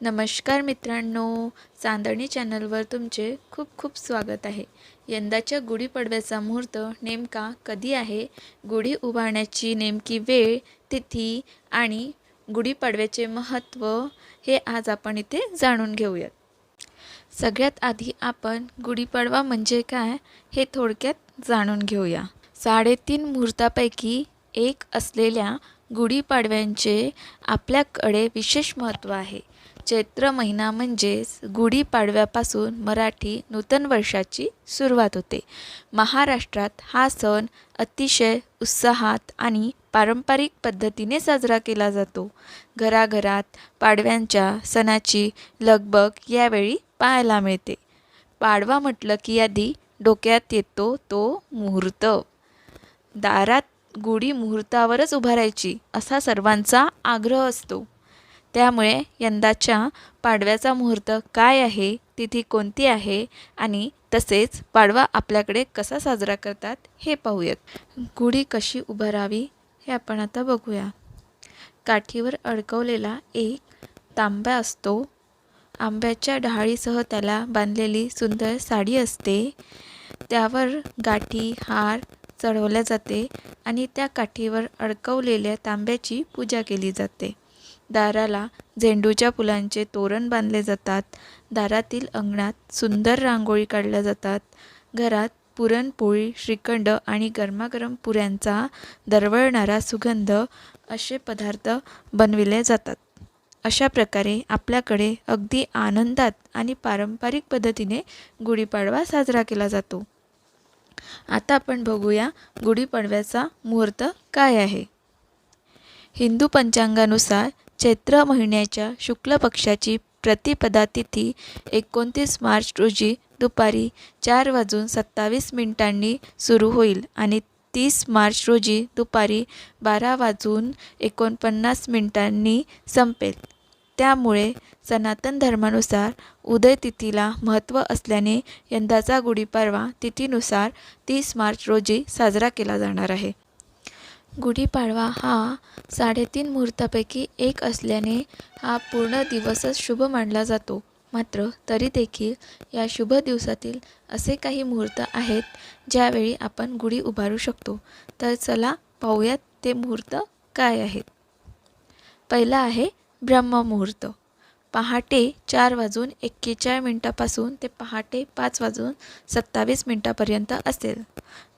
नमस्कार मित्रांनो चांदणी चॅनलवर तुमचे खूप खूप स्वागत आहे. यंदाच्या गुढीपाडव्याचा मुहूर्त नेमका कधी आहे? गुढी उभारण्याची नेमकी वेळ तिथी आणि गुढीपाडव्याचे महत्त्व हे आज आपण इथे जाणून घेऊयात. सगळ्यात आधी आपण गुढीपाडवा म्हणजे काय हे थोडक्यात जाणून घेऊया. साडेतीन मुहूर्तापैकी एक असलेल्या गुढीपाडव्यांचे आपल्याकडे विशेष महत्त्व आहे. चैत्र महिना म्हणजेच गुढीपाडव्यापासून मराठी नूतन वर्षाची सुरुवात होते. महाराष्ट्रात हा सण अतिशय उत्साहात आणि पारंपरिक पद्धतीने साजरा केला जातो. घराघरात पाडव्यांच्या सणाची लगबग यावेळी पाहायला मिळते. पाडवा म्हटलं की आधी डोक्यात येतो तो मुहूर्त. दारात गुढी मुहूर्तावरच उभारायची असा सर्वांचा आग्रह असतो. त्यामुळे यंदाच्या पाडव्याचा मुहूर्त काय आहे तिथी कोणती आहे आणि तसेच पाडवा आपल्याकडे कसा साजरा करतात हे पाहूयात. गुढी कशी उभारावी हे आपण आता बघूया. काठीवर अडकवलेला एक तांब्या असतो. आंब्याच्या डहाळीसह त्याला बांधलेली सुंदर साडी असते. त्यावर गाठी हार चढवल्या जाते आणि त्या काठीवर अडकवलेल्या तांब्याची पूजा केली जाते. दाराला झेंडूच्या फुलांचे तोरण बांधले जातात. दारातील अंगणात सुंदर रांगोळी काढल्या जातात. घरात पुरणपोळी श्रीखंड आणि गरमागरम पुऱ्यांचा दरवळणारा सुगंध असे पदार्थ बनविले जातात. अशा प्रकारे आपल्याकडे अगदी आनंदात आणि पारंपरिक पद्धतीने गुढीपाडवा साजरा केला जातो. आता आपण बघूया गुढीपाडव्याचा मुहूर्त काय आहे. हिंदू पंचांगानुसार चैत्र महिन्याच्या शुक्ल पक्षाची प्रतिपदा तिथी एकोणतीस मार्च रोजी दुपारी चार वाजून सत्तावीस मिनिटांनी सुरू होईल आणि तीस मार्च रोजी दुपारी बारा वाजून एकोणपन्नास मिनिटांनी संपेल. त्यामुळे सनातन धर्मानुसार उदय तिथीला महत्त्व असल्याने यंदाचा गुढीपाडवा तिथीनुसार तीस मार्च रोजी साजरा केला जाणार आहे. गुढीपाडवा हा साडेतीन मुहूर्तापैकी एक असल्याने हा पूर्ण दिवसच शुभ मानला जातो. मात्र तरी देखील या शुभ दिवसातील असे काही मुहूर्त आहेत ज्यावेळी आपण गुढी उभारू शकतो. तर चला पाहूयात ते मुहूर्त काय आहेत. पहिला आहे ब्रह्ममुहूर्त. पहाटे चार वाजून एक्केचाळीस मिनटापासून ते पहाटे पाच वाजून सत्तावीस मिनटापर्यंत असेल.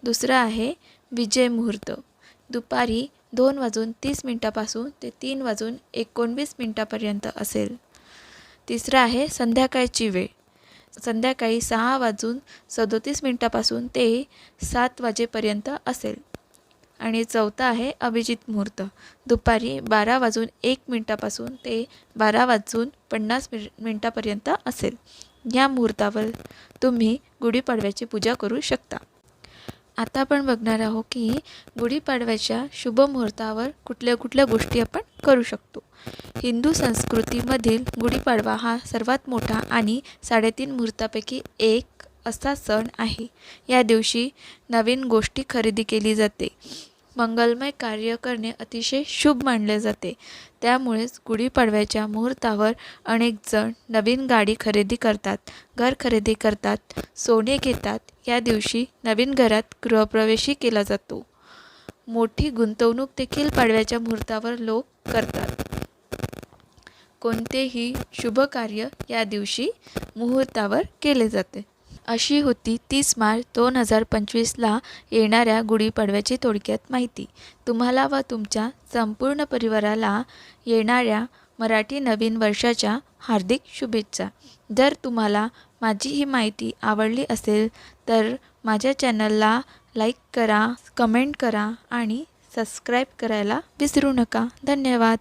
दुसरं आहे विजय मुहूर्त दुपारी दोन वाजून तीस मिनटापासून ते तीन वाजून एकोणवीस मिनटापर्यंत असेल. तिसरं आहे संध्याकाळची वेळ. संध्याकाळी सहा वाजून सदोतीस मिनटापासून ते सात वाजेपर्यंत असेल. आणि चौथा आहे अभिजित मुहूर्त. दुपारी बारा वाजून एक मिनटापासून ते बारा वाजून पन्नास मिन मिनटापर्यंत असेल. या मुहूर्तावर तुम्ही गुढीपाडव्याची पूजा करू शकता. आता आपण बघणार आहोत की गुढीपाडव्याच्या शुभ मुहूर्तावर कुठल्या कुठल्या गोष्टी आपण करू शकतो. हिंदू संस्कृतीमधील गुढीपाडवा हा सर्वात मोठा आणि साडेतीन मुहूर्तापैकी एक असा सण आहे. या दिवशी नवीन गोष्टी खरेदी केली जाते. मंगलमय कार्य करणे अतिशय शुभ मानले जाते. त्यामुळेच गुढीपाडव्याच्या मुहूर्तावर अनेक जण नवीन गाडी खरेदी करतात घर खरेदी करतात सोने घेतात. या दिवशी नवीन घरात गृहप्रवेशही केला जातो. मोठी गुंतवणूक देखील पाडव्याच्या मुहूर्तावर लोक करतात. कोणतेही शुभ कार्य या दिवशी मुहूर्तावर केले जाते. अशी होती तीस मार्च दोन हजार पंचवीसला येणाऱ्या गुढीपाडव्याची थोडक्यात माहिती. तुम्हाला व तुमच्या संपूर्ण परिवाराला येणाऱ्या मराठी नवीन वर्षाच्या हार्दिक शुभेच्छा. जर तुम्हाला माझी ही माहिती आवडली असेल तर माझ्या चॅनलला लाईक करा कमेंट करा आणि सबस्क्राईब करायला विसरू नका. धन्यवाद.